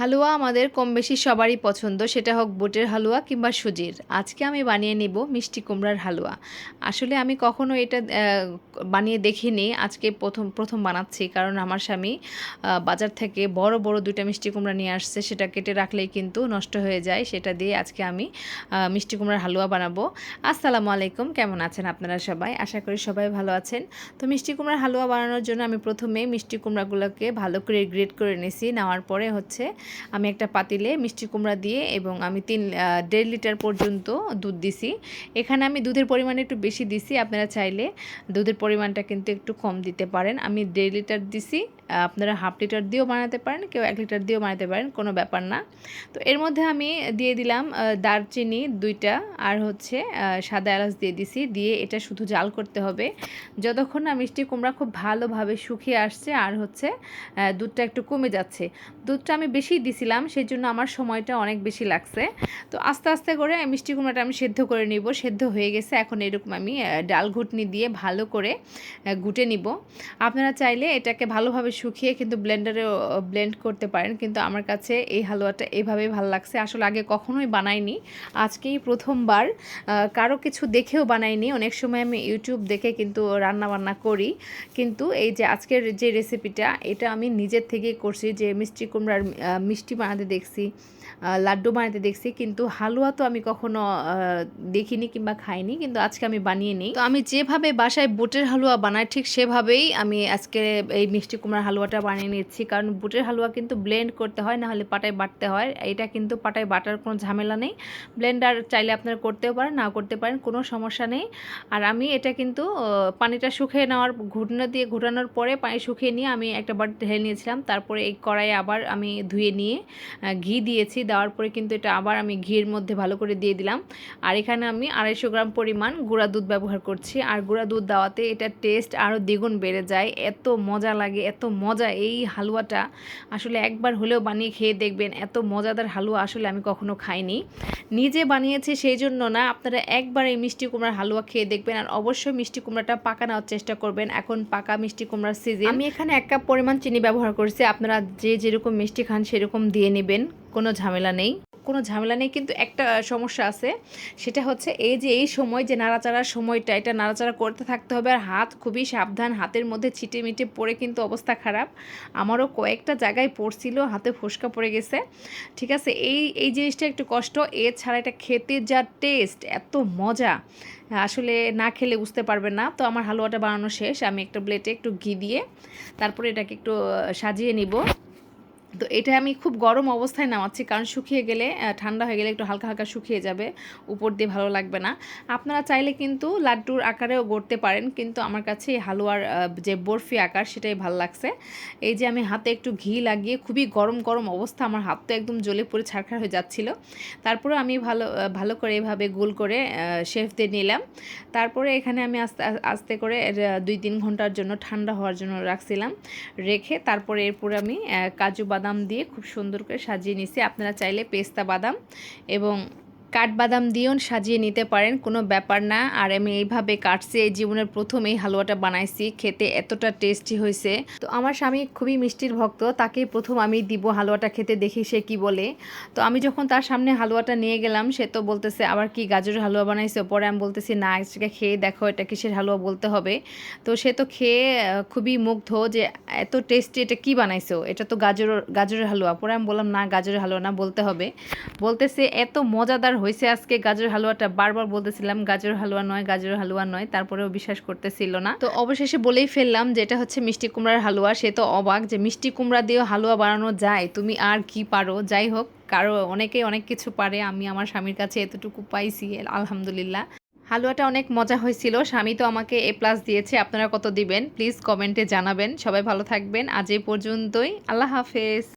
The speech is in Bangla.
হালুয়া আমাদের কম বেশি সবারই পছন্দ। সেটা হোক বুটের হালুয়া কিংবা সুজির। আজকে আমি বানিয়ে নিব মিষ্টি কুমড়ার হালুয়া। আসলে আমি কখনো এটা বানিয়ে দেখিনি। আজকে প্রথম প্রথম বানাচ্ছি কারণ আমার স্বামী বাজার থেকে বড় বড় দুইটা মিষ্টি কুমড়া নিয়ে আসছে। সেটা কেটে রাখলেই কিন্তু নষ্ট হয়ে যায়। সেটা দিয়ে আজকে আমি মিষ্টি কুমড়ার হালুয়া বানাবো। আসসালামু আলাইকুম। কেমন আছেন আপনারা সবাই? আশা করি সবাই ভালো আছেন। তো মিষ্টি কুমড়ার হালুয়া বানানোর জন্য আমি প্রথমে মিষ্টি কুমড়াগুলোকে ভালো করে গ্রেট করে নিয়েছি নেওয়ার পরে হচ্ছে আমি একটা পাতিলে মিষ্টি কুমড়া দিয়ে এবং আমি তিন দেড় লিটার পর্যন্ত দুধ দিছি। এখানে আমি দুধের পরিমাণ একটু বেশি দিছি, আপনারা চাইলে দুধের পরিমাণটা কিন্তু একটু কম দিতে পারেন। আমি দেড় লিটার দিছি আপনারা হাফ লিটার দিয়েও বানাতে পারেন, কেউ এক লিটার দিয়েও বানাতে পারেন, কোনো ব্যাপার না। তো এর মধ্যে আমি দিয়ে দিলাম দারচিনি দুইটা আর হচ্ছে সাদা এলাচ দিয়ে দিছি, দিয়ে এটা শুধু জাল করতে হবে। যতক্ষণ না মিষ্টি কুমড়া খুব ভালোভাবে শুকিয়ে আসছে আর হচ্ছে দুধটা একটু কমে যাচ্ছে। দুধটা আমি বেশি দিছিলাম সেই জন্য আমার সময়টা অনেক বেশি লাগছে। তো আস্তে আস্তে করে মিষ্টি কুমড়াটা আমি সেদ্ধ করে নিব, সেদ্ধ হয়ে গেছে। এখন এরকম আমি ডাল ঘুটনি দিয়ে ভালো করে ঘুটে নিব। আপনারা চাইলে এটাকে ভালোভাবে শুকিয়ে কিন্তু ব্লেন্ডারেও ব্লেন্ড করতে পারেন। কিন্তু আমার কাছে এই হালুয়াটা এভাবেই ভালো লাগছে। আসলে আগে কখনোই বানাইনি। আজকেই প্রথমবার কারও কিছু দেখেও বানাইনি। অনেক সময় আমি ইউটিউব দেখে কিন্তু রান্না বান্না করি। কিন্তু এই যে আজকের যে রেসিপিটা এটা আমি নিজের থেকেই করছি যে মিষ্টি কুমড়ার মিষ্টি বানাতে দেখছি লাড্ডু বানাতে দেখছি, কিন্তু হালুয়া তো আমি কখনো দেখিনি কিংবা খাইনি, কিন্তু আজকে আমি বানিয়ে নিই। তো আমি যেভাবে বাসায় বুটের হালুয়া বানাই, ঠিক সেভাবেই আমি আজকে এই মিষ্টি কুমড়ার হালুয়াটা বানিয়ে নিচ্ছি। কারণ বুটের হালুয়া কিন্তু ব্লেন্ড করতে হয় না হলে পাটায় বাটতে হয়। এটা কিন্তু পাটায় বাটার কোনো ঝামেলা নেই। ব্লেন্ডার চাইলে আপনারা করতেও পারেন না করতে পারেন, কোনো সমস্যা নেই। আর আমি এটা কিন্তু পানিটা শুকিয়ে নেওয়ার ঘুটনো দিয়ে ঘুটানোর পরে পানি শুকিয়ে নিয়ে আমি একটা বাটি ঢেলে নিয়েছিলাম। তারপরে এই কড়াইয়ে আবার আমি ধুয়ে নিয়ে ঘি দিয়েছি। দেওয়ার পরে কিন্তু এটা আবার আমি ঘির মধ্যে ভালো করে দিয়ে দিলাম। আর এখানে আমি আড়াইশো গ্রাম পরিমাণ গুঁড়া দুধ ব্যবহার করছি। আর গুঁড়া দুধ দেওয়াতে এটা টেস্ট আরও দ্বিগুণ বেড়ে যায়। এত মজা লাগে, এত মজা এই হালুয়াটা। আসলে একবার হলেও বানিয়ে খেয়ে দেখবেন, এত মজাদার হালুয়া আসলে আমি কখনো খাইনি। নিজে বানিয়েছি সেই জন্য না, আপনারা একবার এই মিষ্টি কুমড়ার হালুয়া খেয়ে দেখবেন। আর অবশ্যই মিষ্টি কুমড়াটা পাকা নেওয়ার চেষ্টা করবেন। এখন পাকা মিষ্টি কুমড়ার সিজন আমি এখানে এক কাপ পরিমাণ চিনি ব্যবহার করছি। আপনারা যে যেরকম মিষ্টি খান সেরকম দিয়ে নেবেন, কোনো ঝামেলা নেই। কোনো ঝামেলা নেই, কিন্তু একটা সমস্যা আছে, সেটা হচ্ছে এই যে এই সময় যে নাড়াচাড়ার সময়টা, এটা নাড়াচাড়া করতে থাকতে হবে আর হাত খুবই সাবধান, হাতের মধ্যে ছিটে মিটে পড়ে কিন্তু অবস্থা খারাপ। আমারও কয়েকটা জায়গায় পড়ছিল, হাতে ফোসকা পড়ে গেছে। ঠিক আছে, এই এই জিনিসটা একটু কষ্ট, এছাড়া এটা খেতে যা টেস্ট, এত মজা, আসলে না খেলে বুঝতে পারবেন না। তো আমার হালুয়াটা বানানো শেষ, আমি একটা প্লেটে একটু ঘি দিয়ে, তারপরে এটাকে একটু সাজিয়ে নিব। তো এটা আমি খুব গরম অবস্থায় নামাচ্ছি, কারণ শুকিয়ে গেলে ঠান্ডা হয়ে গেলে একটু হালকা হালকা শুকিয়ে যাবে, উপর দিয়ে ভালো লাগবে না। আপনারা চাইলে কিন্তু লাড্ডুর আকারেও গড়তে পারেন, কিন্তু আমার কাছে হালুয়ার যে বরফি আকার সেটাই ভালো লাগছে। এই যে আমি হাতে একটু ঘি লাগিয়ে খুবই গরম গরম অবস্থা, আমার হাত তো একদম জ্বলে পড়ে ছাড়খাড় হয়ে যাচ্ছিল। তারপরে আমি ভালো ভালো করে এভাবে গোল করে শেফ দিয়ে নিলাম। তারপরে এখানে আমি আস্তে আস্তে করে দুই তিন ঘণ্টার জন্য ঠান্ডা হওয়ার জন্য রাখছিলাম, রেখে তারপরে এরপরে আমি কাজু বাদাম দিয়ে খুব সুন্দর করে সাজিয়ে নিছি আপনারা চাইলে পেস্তা বাদাম এবং কাঠবাদাম দিয়েও সাজিয়ে নিতে পারেন, কোনো ব্যাপার না। আর আমি এইভাবে কাটছি, এই জীবনের প্রথম এই হালুয়াটা বানাইছি, খেতে এতটা টেস্টি হয়েছে। তো আমার স্বামী খুবই মিষ্টির ভক্ত, তাকেই প্রথম আমি দিব হালুয়াটা খেতে, দেখি সে কি বলে। তো আমি যখন তার সামনে হালুয়াটা নিয়ে গেলাম, সে তো বলতেছে, আবার কি গাজরের হালুয়া বানাইছে? পরে আমি বলতেছি, না, আজকে খেয়ে দেখো, এটা কিসের হালুয়া বলতে হবে? তো সে তো খেয়ে খুবই মুগ্ধ যে, এত টেস্টি, এটা কি বানাইছো? এটা তো গাজর গাজরের হালুয়া। পরে আমি বললাম, না, গাজরের হালুয়া না, বলতে হবে। বলতেছে, এত মজাদার হয়েছে আজকে গাজর হালুয়াটা বারবার বলতেছিলাম গাজর হালুয়া নয়, গাজর হালুয়া নয়, তারপরেও বিশ্বাস করতেছিল না। তো অবশেষে বলেই ফেললাম যে এটা হচ্ছে মিষ্টি কুমড়ার হালুয়া, সে তো অবাক যে মিষ্টি কুমড়া দিয়েও হালুয়া বানানো যায়, তুমি আর কি পারো? যাই হোক, কারও অনেকেই অনেক কিছু পারে, আমি আমার স্বামীর কাছে এতটুকু পাইছি, আলহামদুলিল্লাহ। হালুয়াটা অনেক মজা হয়েছিল, স্বামী তো আমাকে এ প্লাস দিয়েছে, আপনারা কত দিবেন? প্লিজ কমেন্টে জানাবেন, সবাই ভালো থাকবেন, আজ এই পর্যন্তই, আল্লাহ হাফেজ।